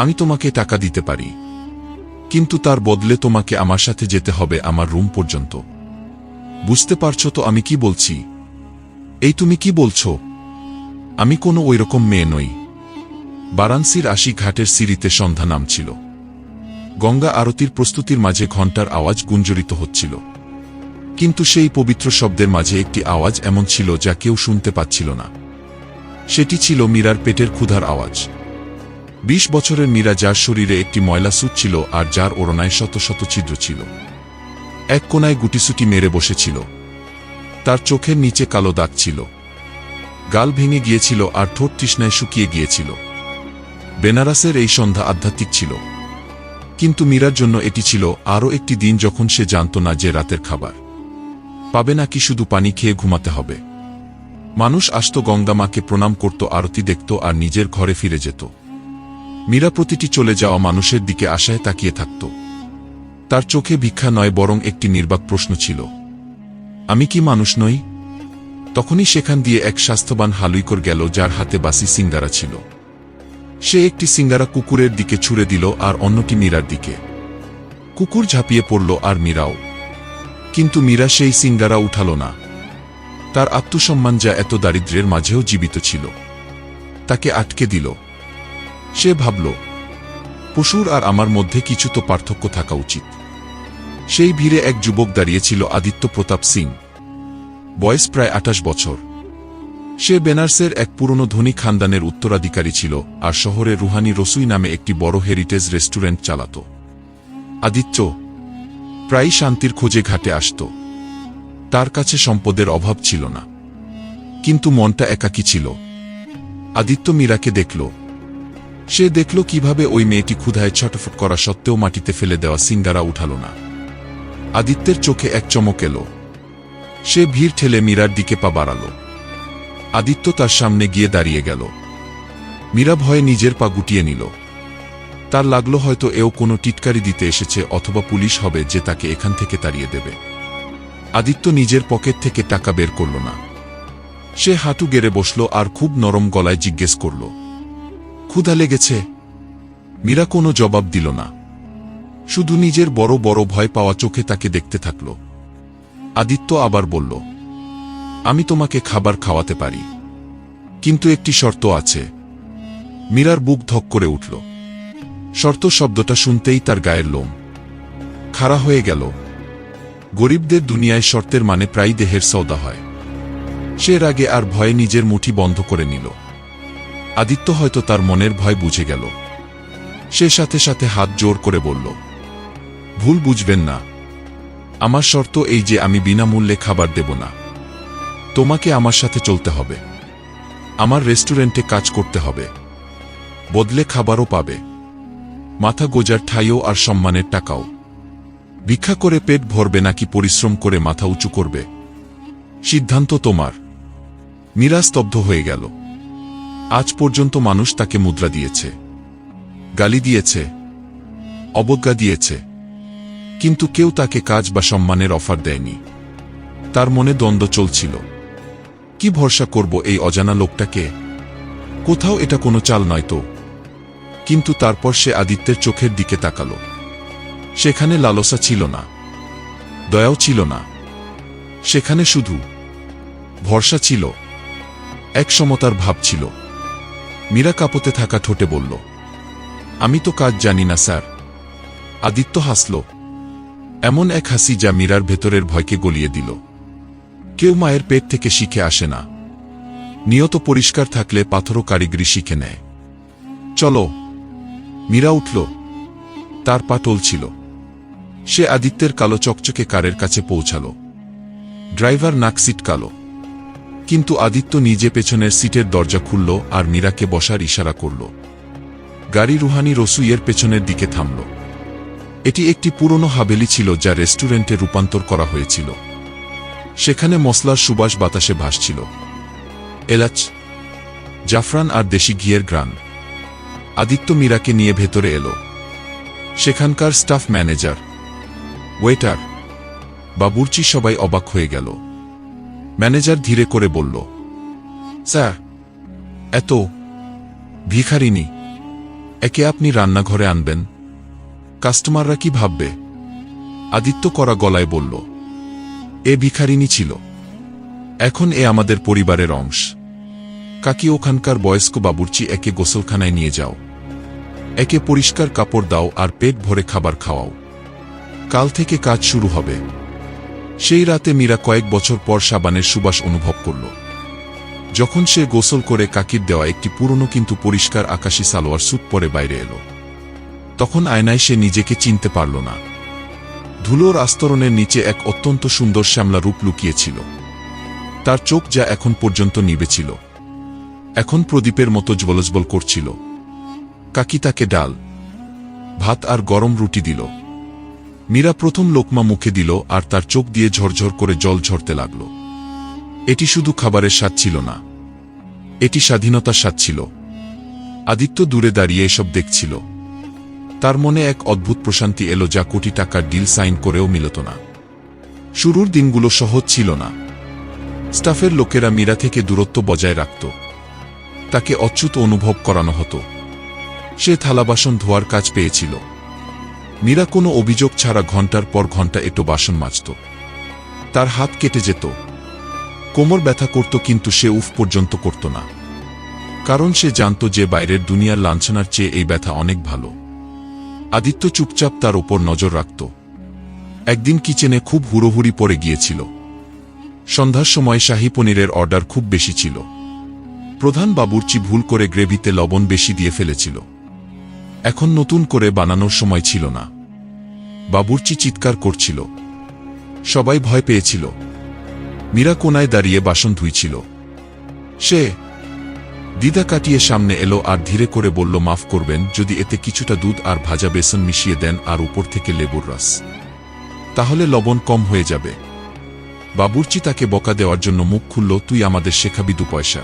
আমি তোমাকে টাকা দিতে পারি। কিন্তু তার বদলে তোমাকে আমার সাথে যেতে হবে আমার রুম পর্যন্ত। বুঝতে পারছ তো আমি কি বলছি? এই তুমি কি বলছো? আমি কোনো ওইরকম মেয়ে নই। বারাণসীর আশি ঘাটের সিঁড়িতে সন্ধ্যা নামছিল। গঙ্গা আরতির প্রস্তুতির মাঝে ঘণ্টার আওয়াজ গুঞ্জরিত হচ্ছিল। কিন্তু সেই পবিত্র শব্দের মাঝে একটি আওয়াজ এমন ছিল যা কেউ শুনতে পাচ্ছিল না। সেটি ছিল মীরার পেটের ক্ষুধার আওয়াজ। বিশ বছরের মীরা যার শরীরে একটি ময়লা সুট ছিল আর যার ওড়নায় শত শত ছিদ্র ছিল। এক কোনায় গুটিসুটি মেরে বসেছিল। তার চোখের নিচে কালো দাগ ছিল। গাল ভেঙে গিয়েছিল আর ঠোঁট তৃষ্ণায় শুকিয়ে গিয়েছিল। বেনারসের এই সন্ধ্যা আধ্যাত্মিক ছিল। কিন্তু মীরার জন্য এটি ছিল আরও একটি দিন যখন সে জানত না যে রাতের খাবার। পাবে নাকি শুধু পানি খেয়ে ঘুমাতে হবে। মানুষ আসত গঙ্গা মাকে প্রণাম করত, আরতি দেখত আর নিজের ঘরে ফিরে যেত। মীরা প্রতিটি চলে যাওয়া মানুষের দিকে আশায় তাকিয়ে থাকত। তার চোখে ভিক্ষা নয় বরং একটি নির্বাক প্রশ্ন ছিল। আমি কি মানুষ নই? তখনই সেখান দিয়ে এক স্বাস্থ্যবান হালুইকর গেল যার হাতে বাসি সিঙ্গারা ছিল। সে একটি সিঙ্গারা কুকুরের দিকে ছুড়ে দিল আর অন্যটি মীরার দিকে। কুকুর ঝাঁপিয়ে পড়ল আর মীরাও। কিন্তু মীরা সেই সিঙ্গারা উঠাল না। তার আত্মসম্মান যা এত দারিদ্র্যের মাঝেও জীবিত ছিল। তাকে আটকে দিল। সে ভাবল, পশুর আর আমার মধ্যে কিছু তো পার্থক্য থাকা উচিত। সেই ভিড়ে এক যুবক দাঁড়িয়েছিল আদিত্য প্রতাপ সিং, বয়স প্রায় আঠাশ বছর। সে বেনার্সের এক পুরনো ধনী খানদানের উত্তরাধিকারী ছিল আর শহরে রুহানি রসুই নামে একটি বড় হেরিটেজ রেস্টুরেন্ট চালাত। আদিত্য প্রায়ই শান্তির খোঁজে ঘাটে আসত। তার কাছে সম্পদের অভাব ছিল না। কিন্তু মনটা একাকী ছিল। আদিত্য মীরাকে দেখল। সে দেখল কীভাবে ওই মেয়েটি ক্ষুধায় ছটফট করা সত্ত্বেও মাটিতে ফেলে দেওয়া সিঙ্গারা উঠাল না। আদিত্যের চোখে এক চমক এলো। সে ভিড় ঠেলে মীরার দিকে পা বাড়াল। আদিত্য তার সামনে গিয়ে দাঁড়িয়ে গেল। মীরা ভয়ে নিজের পা গুটিয়ে নিল। তার লাগল হয়তো এও কোনো টিটকারি দিতে এসেছে অথবা পুলিশ হবে যে তাকে এখান থেকে তাড়িয়ে দেবে। আদিত্য নিজের পকেট থেকে টাকা বের করল না। সে হাঁটু গেড়ে বসল আর খুব নরম গলায় জিজ্ঞেস করল ক্ষুধা লেগেছে। মীরা কোনো জবাব দিল না। শুধু নিজের বড় বড় ভয় পাওয়া চোখে তাকে দেখতে থাকল। আদিত্য আবার বলল, আমি তোমাকে খাবার খাওয়াতে পারি। কিন্তু একটি শর্ত আছে। মীরার বুক ধক করে উঠল। শর্ত শব্দটা শুনতেই তার গায়ের লোম খাড়া হয়ে গেল। গরিবদের দুনিয়ায় শর্তের মানে প্রায় দেহের সৌদা হয়। সে রাগে আর ভয়ে নিজের মুঠি বন্ধ করে নিল। আদিত্য হয়তো তার মনের ভয় বুঝে গেল। সে সাথে সাথে হাত জোর করে বলল, ভুল বুঝবেন না। আমার শর্ত এই যে আমি বিনামূল্যে খাবার দেব না। তোমাকে আমার সাথে চলতে হবে। আমার রেস্টুরেন্টে কাজ করতে হবে। বদলে খাবারও পাবে। মাথা গোজার ঠাইও আর সম্মানের টাকাও। ভিক্ষা করে পেট ভরবে নাকি পরিশ্রম করে মাথা উঁচু করবে? সিদ্ধান্ত তোমার। মীরা স্তব্ধ হয়ে গেল। আজ পর্যন্ত মানুষ তাকে মুদ্রা দিয়েছে। গালি দিয়েছে। অবজ্ঞা দিয়েছে। কিন্তু কেউ তাকে কাজ বা সম্মানের অফার দেয়নি। তার মনে দ্বন্দ্ব চলছিল। কি ভরসা করব এই অজানা লোকটাকে? কোথাও এটা কোনো চাল নয় তো। কিন্তু তারপর সে আদিত্যের চোখের দিকে তাকালো। সেখানে লালসা ছিল না। দয়াও ছিল না। সেখানে শুধু ভরসা ছিল। এক সমতার ভাব ছিল। মীরা কাপতে থাকা ঠোঁটে বলল, আমি তো কাজ জানি না, স্যার। আদিত্য হাসল, এমন এক হাসি যা মীরার ভেতরের ভয়কে গলিয়ে দিল। কেউ মায়ের পেট থেকে শিখে আসে না। নিয়ত পরিষ্কার থাকলে পাথরও কারিগরি শিখে নেয়। চলো। মীরা উঠল, তার পা টলছিল। সে আদিত্যের কালো চকচকে কারের কাছে পৌঁছাল। ড্রাইভার নাক সিট কালো কিন্তু আদিত্য নিজে পেছনের সিটের দরজা খুলল আর মীরাকে বসার ইশারা করল। গাড়ি রুহানি রসুইয়ের পেছনের দিকে থামল। এটি একটি পুরনো হাবেলি ছিল যা রেস্টুরেন্টে রূপান্তর করা হয়েছিল। সেখানে মশলার সুবাস বাতাসে ভাসছিল। এলাচ, জাফরান আর দেশি ঘিয়ের গ্রান। আদিত্য মীরাকে নিয়ে ভেতরে এলো। সেখানকার স্টাফ ম্যানেজার, ওয়েটার, বাবুর্চি সবাই অবাক হয়ে গেল। ম্যানেজার ধীরে করে বলল, স্যার, এত ভিখারিনী একে আপনি রান্নাঘরে আনবেন। কাস্টমাররা কি ভাববে? আদিত্য করা গলায় বলল, এ ভিখারিনী ছিল। এখন এ আমাদের পরিবারের অংশ। কাকি ওখানকার বয়স্ক বাবুর্চি একে গোসলখানায় নিয়ে যাও। একে পরিষ্কার কাপড় দাও আর পেট ভরে খাবার খাওয়াও। কাল থেকে কাজ শুরু হবে। সেই রাতে মীরা কয়েক বছর পর সাবানের সুবাস অনুভব করল। যখন সে গোসল করে কাকির দেওয়া একটি পুরনো কিন্তু পরিষ্কার আকাশী সালোয়ার স্যুট পরে বাইরে এলো। তখন আয়নায় সে নিজেকে চিনতে পারল না। ধুলোর আস্তরণের নিচে এক অত্যন্ত সুন্দর শ্যামলা রূপ লুকিয়েছিল। তার চোখ যা এখন পর্যন্ত নিবে ছিল। এখন প্রদীপের মতো জ্বলজ্বল করছিল। কাকি তাকে ডাল, ভাত আর গরম রুটি দিল। মীরা প্রথম লোকমা মুখে দিল আর তার চোখ দিয়ে ঝরঝর করে জল ঝরতে লাগল। এটি শুধু খাবারের স্বাদ ছিল না, এটি স্বাধীনতার স্বাদ ছিল। আদিত্য দূরে দাঁড়িয়ে এসব দেখছিল। তার মনে এক অদ্ভুত প্রশান্তি এলো যা কোটি টাকার ডিল সাইন করেও মিলত না। শুরুর দিনগুলো সহজ ছিল না। স্টাফের লোকেরা মীরা থেকে দূরত্ব বজায় রাখত। তাকে অচ্যুত অনুভব করানো হতো। সে থালাবাসন ধোয়ার কাজ পেয়েছিল। মীরা কোনো অভিযোগ ছাড়া ঘণ্টার পর ঘণ্টা এটো বাসন মাজত। তার হাত কেটে যেত। কোমর ব্যথা করত কিন্তু সে উফ পর্যন্ত করত না। কারণ সে জানত যে বাইরের দুনিয়ার লাঞ্ছনার চেয়ে এই ব্যথা অনেক ভালো। আদিত্য চুপচাপ তার ওপর নজর রাখত। একদিন কিচেনে খুব হুড়োহুড়ি পড়ে গিয়েছিল। সন্ধ্যার সময় শাহী পনিরের অর্ডার খুব বেশি ছিল। প্রধান বাবুর্চি ভুল করে গ্রেভিতে লবণ বেশি দিয়ে ফেলেছিল। এখন নতুন করে বানানোর সময় ছিল না। বাবুর্চি চিৎকার করছিল। সবাই ভয় পেয়েছিল। মীরা কোনায় দাঁড়িয়ে বাসন ধুইছিল। সে, দিদা কাটিয়ে সামনে এলো আর ধীরে করে বলল, মাফ করবেন, যদি এতে কিছুটা দুধ আর ভাজা বেসন মিশিয়ে দেন আর উপর থেকে লেবুর রস, তাহলে লবণ কম হয়ে যাবে। বাবুর্চি তাকে বকা দেওয়ার জন্য মুখ খুলল, তুই আমাদের শেখাবি দু পয়সা।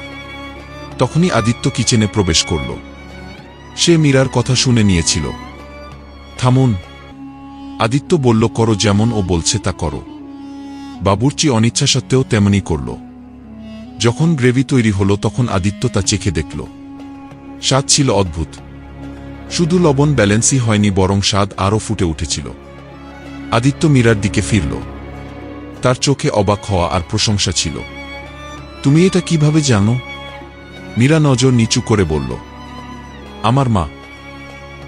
তখনই আদিত্য কিচেনে প্রবেশ করল। সে মীরার কথা শুনে নিয়েছিল। থামুন, আদিত্য বলল, করো যেমন ও বলছে তা করো। বাবুর্চি অনিচ্ছা সত্ত্বেও তেমনই করল। যখন গ্রেভি তৈরি হল, তখন আদিত্য তা চেখে দেখল। স্বাদ ছিল অদ্ভুত। শুধু লবণ ব্যালেন্সই হয়নি, বরং স্বাদ আরও ফুটে উঠেছিল। আদিত্য মীরার দিকে ফিরল। তার চোখে অবাক হওয়া আর প্রশংসা ছিল। তুমি এটা কীভাবে জানো? মীরা নজর নিচু করে বলল আমার মা,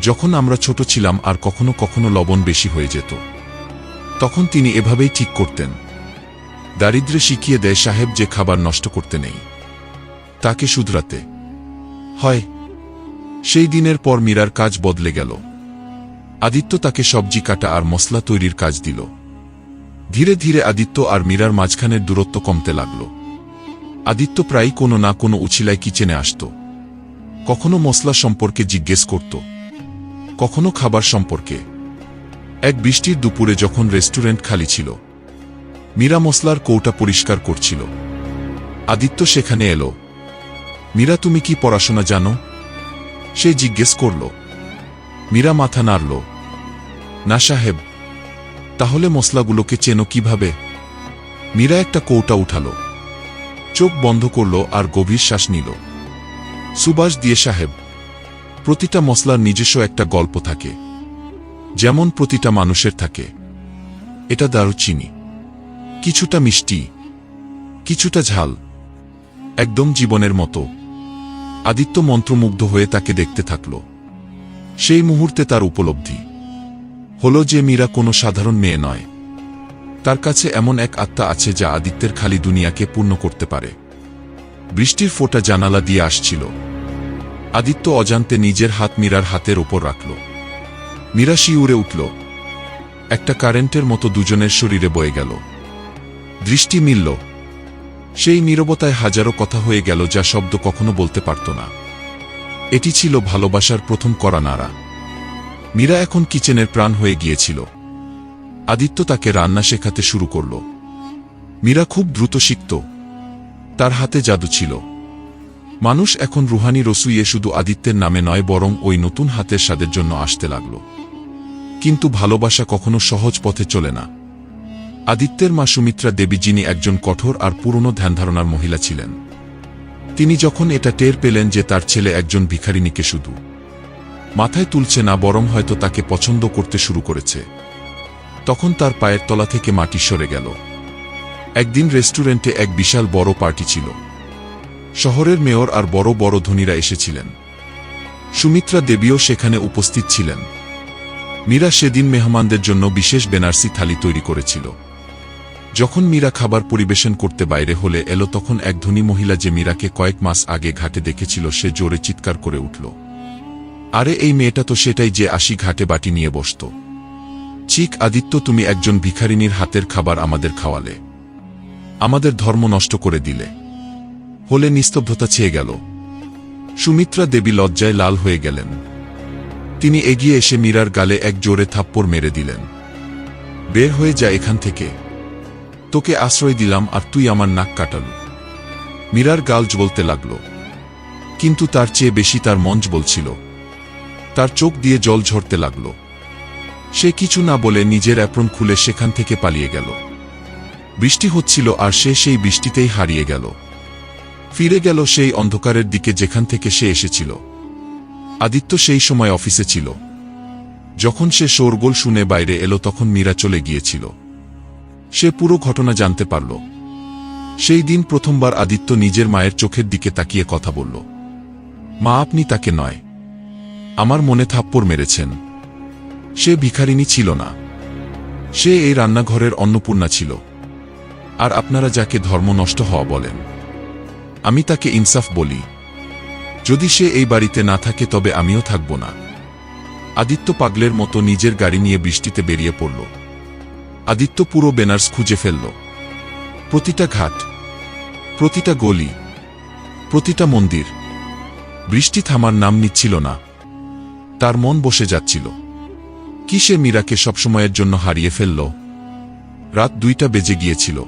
যখন আমরা ছোট ছিলাম আর কখনো কখনো লবণ বেশি হয়ে যেত, তখন তিনি এভাবেই ঠিক করতেন। দারিদ্রে শিখিয়ে দেয় সাহেব যে খাবার নষ্ট করতে নেই। তাকে শুধরাতে, হয়, সেই দিনের পর মীরার কাজ বদলে গেল। আদিত্য তাকে সবজি কাটা আর মশলা তৈরির কাজ দিল। ধীরে ধীরে আদিত্য আর মীরার মাঝখানের দূরত্ব কমতে লাগল। আদিত্য প্রায় কোনো না কোনো উছিলায় কিচেনে আসত। কখনো মশলা সম্পর্কে জিজ্ঞেস করত, কখনো খাবার সম্পর্কে। এক বৃষ্টির দুপুরে যখন রেস্টুরেন্ট খালি ছিল, মীরা মশলার কৌটা পরিষ্কার করছিল। আদিত্য সেখানে এলো, মীরা, তুমি কি পড়াশোনা জানো? সে জিজ্ঞেস করল। মীরা মাথা নাড়ল, না সাহেব, তাহলে মশলাগুলোকে চেনো কীভাবে? মীরা একটা কৌটা উঠালো, চোখ বন্ধ করল আর গভীর শ্বাস নিল। সুবাস দিয়ে সাহেব, প্রতিটা মশলার নিজস্ব একটা গল্প থাকে। যেমন প্রতিটা মানুষের থাকে। এটা দারুচিনি। কিছুটা মিষ্টি। কিছুটা ঝাল। একদম জীবনের মতো। আদিত্য মন্ত্রমুগ্ধ হয়ে তাকে দেখতে থাকল। সেই মুহূর্তে তার উপলব্ধি। হল যে মীরা কোনো সাধারণ মেয়ে নয়। তার কাছে এমন এক আত্মা আছে যা আদিত্যের খালি দুনিয়াকে পূর্ণ করতে পারে। বৃষ্টির ফোঁটা জানালা দিয়ে আসছিল। আদিত্য অজান্তে নিজের হাত মীরার হাতের ওপর রাখল। মীরা শিউরে উঠল। একটা কারেন্টের মতো দুজনের শরীরে বয়ে গেল। দৃষ্টি মিলল। সেই নীরবতায় হাজারো কথা হয়ে গেল যা শব্দ কখনো বলতে পারত না। এটি ছিল ভালোবাসার প্রথম করা নাড়া। মীরা এখন কিচেনের প্রাণ হয়ে গিয়েছিল। আদিত্য তাকে রান্না শেখাতে শুরু করল। মীরা খুব দ্রুত শিখত। তার হাতে জাদু ছিল। মানুষ এখন রুহানি রসুইয়ে শুধু আদিত্যের নামে নয়, বরং ওই নতুন হাতের স্বাদের জন্য আসতে লাগল। কিন্তু ভালোবাসা কখনো সহজ পথে চলে না। আদিত্যের মা সুমিত্রা দেবী যিনি একজন কঠোর আর পুরনো ধ্যানধারণার মহিলা ছিলেন। তিনি যখন এটা টের পেলেন যে তার ছেলে একজন ভিখারিনীকে শুধু মাথায় তুলছে না, বরং হয়তো তাকে পছন্দ করতে শুরু করেছে। তখন তার পায়ের তলা থেকে মাটি সরে গেল। একদিন রেস্টুরেন্টে এক বিশাল বড় পার্টি ছিল। শহরের মেয়র আর বড় বড় ধনীরা এসেছিলেন। সুমিত্রা দেবীও সেখানে উপস্থিত ছিলেন। মীরা সেদিন মেহমানদের জন্য বিশেষ বেনারসি থালি তৈরি করেছিল। যখন মীরা খাবার পরিবেশন করতে বাইরে হলে এলো তখন এক ধনী মহিলা যে মীরাকে কয়েক মাস আগে ঘাটে দেখেছিল সে জোরে চিৎকার করে উঠল। আরে এই মেয়েটা তো সেটাই যে আসি ঘাটে বাটি নিয়ে বসত। চিক আদিত্য, তুমি একজন ভিখারিনীর হাতের খাবার আমাদের খাওয়ালে। আমাদের ধর্ম নষ্ট করে দিলে। হলে নিস্তব্ধতা ছেয়ে গেল। সুমিত্রা দেবী লজ্জায় লাল হয়ে গেলেন। তিনি এগিয়ে এসে মীরার গালে এক জোরে থাপ্পড় মেরে দিলেন। বের হয়ে যা এখান থেকে। তোকে আশ্রয় দিলাম আর তুই আমার নাক কাটাল। মীরার গাল জ্বলতে লাগল। কিন্তু তার চেয়ে বেশি তার মঞ্চ বলছিল। তার চোখ দিয়ে জল ঝরতে লাগল। সে কিছু না বলে নিজের অ্যাপ্রন খুলে সেখান থেকে পালিয়ে গেল। বৃষ্টি হচ্ছিল আর সে সেই বৃষ্টিতেই হারিয়ে গেল। ফিরে গেল সেই অন্ধকারের দিকে যেখান থেকে সে এসেছিল। আদিত্য সেই সময় অফিসে ছিল। যখন সে শোরগোল শুনে বাইরে এলো তখন মীরা চলে গিয়েছিল। সে পুরো ঘটনা জানতে পারল। সেই দিন প্রথমবার আদিত্য নিজের মায়ের চোখের দিকে তাকিয়ে কথা বলল। মা, আপনি তাকে নয়। আমার মনে থাপ্পড় মেরেছেন। সে ভিখারিনী ছিল না। সে এই রান্নাঘরের অন্নপূর্ণা ছিল। আর আপনারা যাকে ধর্ম নষ্ট হওয়া বলেন। আমি তাকে ইনসাফ বলি। যদি সে এই বাড়িতে না থাকে, তবে আমিও থাকব না। আদিত্য পাগলের মতো নিজের গাড়ি নিয়ে বৃষ্টিতে বেরিয়ে পড়ল। আদিত্য পুরো বেনার্স খুঁজে ফেলল। প্রতিটা ঘাট, প্রতিটা গলি, প্রতিটা মন্দির, বৃষ্টি থামার নাম নিচ্ছিল না। তার মন বসে যাচ্ছিল। কি সে মীরাকে সবসময়ের জন্য হারিয়ে ফেলল? রাত দুইটা বেজে গিয়েছিল।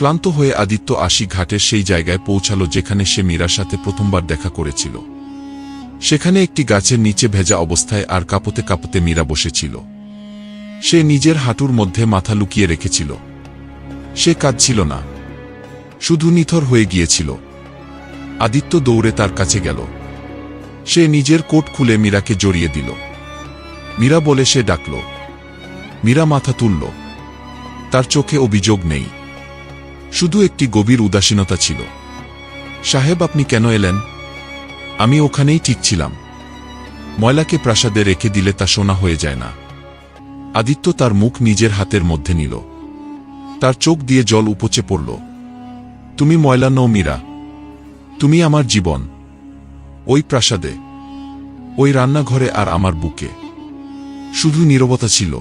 ক্লান্ত হয়ে আদিত্য আশি ঘাটের সেই জায়গায় পৌঁছালো যেখানে সে মীরার সাথে প্রথমবার দেখা করেছিল। সেখানে একটি গাছের নিচে ভেজা অবস্থায় আর কাপতে কাপতে মীরা বসেছিল। সে নিজের হাঁটুর মধ্যে মাথা লুকিয়ে রেখেছিল। সে কাঁদছিল না। শুধু নিথর হয়ে গিয়েছিল। আদিত্য দৌড়ে তার কাছে গেল। সে নিজের কোট খুলে মীরাকে জড়িয়ে দিল। মীরা বলে সে ডাকল। মীরা মাথা তুলল। তার চোখে অভিযোগ নেই। শুধু একটি গভীর উদাসীনতা ছিল। সাহেব, আপনি কেন এলেন? আমি ওখানেই ঠিক ছিলাম। ময়লাকে প্রাসাদে রেখে দিলে তা সোনা হয়ে যায় না। আদিত্য তার মুখ নিজের হাতের মধ্যে নিল। তার চোখ দিয়ে জল উপচে পড়ল। তুমি ময়লা নও মীরা। তুমি আমার জীবন। ওই প্রাসাদে। ওই রান্নাঘরে আর আমার বুকে। শুধু নীরবতা ছিল।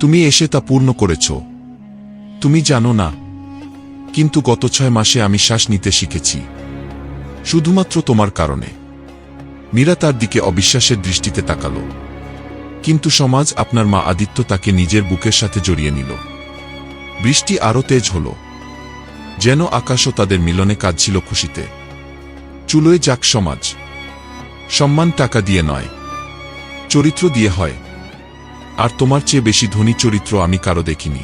তুমি এসে তা পূর্ণ করেছ। তুমি জানো না কিন্তু গত ছয় মাসে আমি শ্বাস নিতে শিখেছি। শুধুমাত্র তোমার কারণে। মীরা তার দিকে অবিশ্বাসের দৃষ্টিতে তাকাল। কিন্তু সমাজ আপনার মা আদিত্য তাকে নিজের বুকের সাথে জড়িয়ে নিল। বৃষ্টি আরও তেজ হল। যেন আকাশও তাদের মিলনে কাঁদছিল খুশিতে। চুলোয় যাক সমাজ। সম্মান টাকা দিয়ে নয়। চরিত্র দিয়ে হয়। আর তোমার চেয়ে বেশি ধনী চরিত্র আমি কারও দেখিনি।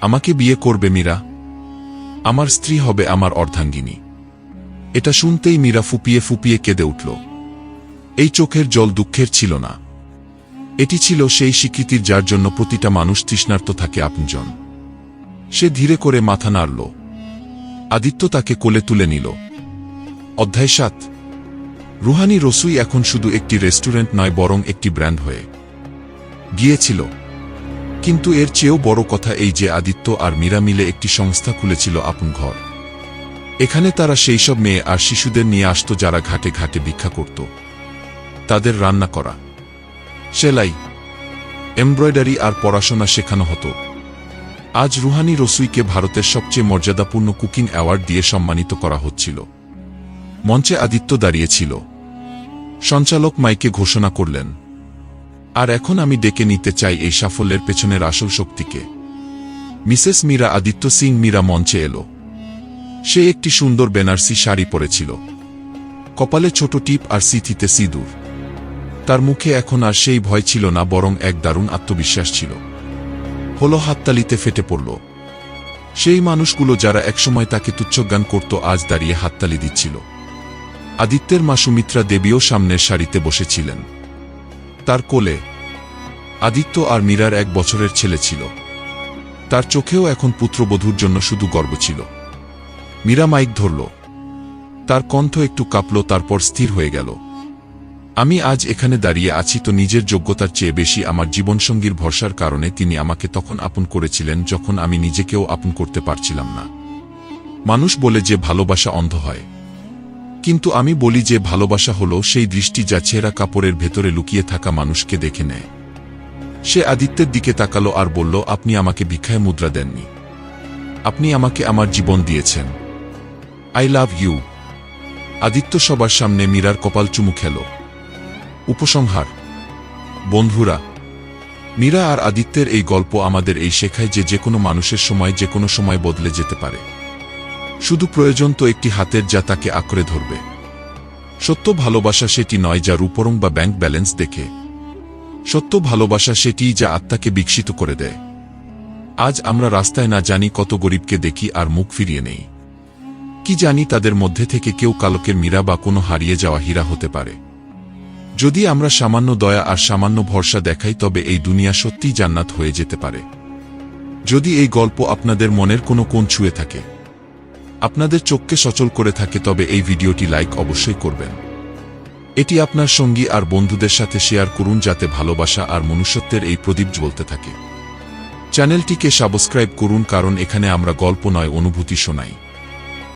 আমাকে বিয়ে করবে মীরা। আমার স্ত্রী হবে আমার অর্ধাঙ্গিনী। এটা শুনতেই মীরা ফুপিয়ে ফুপিয়ে কেঁদে উঠল। এই চোখের জল দুঃখের ছিল না। এটি ছিল সেই স্বীকৃতির যার জন্য প্রতিটা মানুষ তৃষ্ণার্ত থাকে আপনজন। সে ধীরে করে মাথা নাড়ল। আদিত্য তাকে কোলে তুলে নিল। অধ্যায় সাত। রুহানি রসুই এখন শুধু একটি রেস্টুরেন্ট নয়, বরং একটি ব্র্যান্ড হয়ে গিয়েছিল। কিন্তু এর চেয়েও বড় কথা এই যে আদিত্য আর মীরা মিলে একটি সংস্থা খুলেছিল আপন ঘর। এখানে তারা সেই সব মেয়ে আর শিশুদের নিয়ে আসত যারা ঘাটে ঘাটে ভিক্ষা করত। তাদের রান্না করা, সেলাই, এমব্রয়ডারি আর পড়াশোনা শেখানো হতো। আজ রুহানি রসুইকে ভারতের সবচেয়ে মর্যাদাপূর্ণ কুকিং অ্যাওয়ার্ড দিয়ে সম্মানিত করা হচ্ছিল। মঞ্চে আদিত্য দাঁড়িয়েছিল সঞ্চালক মাইকে ঘোষণা করলেন আর এখন আমি ডেকে নিতে চাই এই সাফল্যের পেছনের আসল শক্তিকে। মিসেস মীরা আদিত্য সিং মীরা মঞ্চে এলো। সে একটি সুন্দর বেনারসি শাড়ি পরেছিল। কপালে ছোট টিপ আর সিথিতে সিঁদুর। তার মুখে এখন আর সেই ভয় ছিল না, বরং এক দারুণ আত্মবিশ্বাস ছিল। হলো হাততালিতে ফেটে পড়ল। সেই মানুষগুলো যারা একসময় তাকে তুচ্ছজ্ঞান করত, আজ দাঁড়িয়ে হাততালি দিচ্ছিল। আদিত্যের মা সুমিত্রা দেবীও সামনের সারিতে বসেছিলেন। তার কোলে। আদিত্য আর মীরার এক বছরের ছেলে ছিল। তার চোখেও এখন পুত্রবধূর জন্য শুধু গর্ব ছিল। মীরা মাইক ধরল। তার কণ্ঠ একটু কাঁপল, তারপর স্থির হয়ে গেল। আমি আজ এখানে দাঁড়িয়ে আছি তো নিজের যোগ্যতার চেয়ে বেশি আমার জীবনসঙ্গীর ভরসার কারণে তিনি আমাকে তখন আপন করেছিলেন যখন আমি নিজেকেও আপন করতে পারছিলাম না। মানুষ বলে যে ভালোবাসা অন্ধ হয়। কিন্তু আমি বলি যে ভালোবাসা হলো সেই দৃষ্টি যা ছেঁড়া কাপড়ের ভেতরে লুকিয়ে থাকা মানুষকে দেখে নেয়। সে আদিত্যের দিকে তাকালো আর বলল, আপনি আমাকে ভিক্ষায় মুদ্রা দেননি। আপনি আমাকে আমার জীবন দিয়েছেন। I love you. আদিত্য সবার সামনে মীরার কপাল চুমু খেল। উপসংহার। বন্ধুরা, মীরা আর আদিত্যের এই গল্প আমাদের এই শেখায় যে যে কোনো মানুষের সময় যে কোনো সময় বদলে যেতে পারে। শুধু প্রয়োজন তো একটি হাতের যা তাকে আঁকড়ে ধরবে। সত্য ভালোবাসা সেটি নয় যা রূপরং বা ব্যাংক ব্যালেন্স দেখে। সত্য ভালোবাসা সেটি যা আত্মাকে বিকশিত করে দেয়। আজ আমরা রাস্তায় না জানি কত গরিবকে দেখি আর মুখ ফিরিয়ে নেই। কি জানি তাদের মধ্যে থেকে কেউ কালকের মীরা বা কোনো হারিয়ে যাওয়া হীরা হতে পারে। যদি আমরা সামান্য দয়া আর সামান্য ভরসা দেখাই, তবে এই দুনিয়া সত্যিই জান্নাত হয়ে যেতে পারে। যদি এই গল্প আপনাদের মনের কোনো কোণ ছুঁয়ে থাকে আপনাদের চোখকে সচল করে থাকে, তবে এই ভিডিওটি লাইক অবশ্যই করবেন। এটি আপনার সঙ্গী আর বন্ধুদের সাথে শেয়ার করুন, যাতে ভালোবাসা আর মনুষ্যত্বের এই প্রদীপ জ্বলতে থাকে। চ্যানেলটিকে সাবস্ক্রাইব করুন, কারণ এখানে আমরা গল্প নয়, অনুভূতি শোনাই।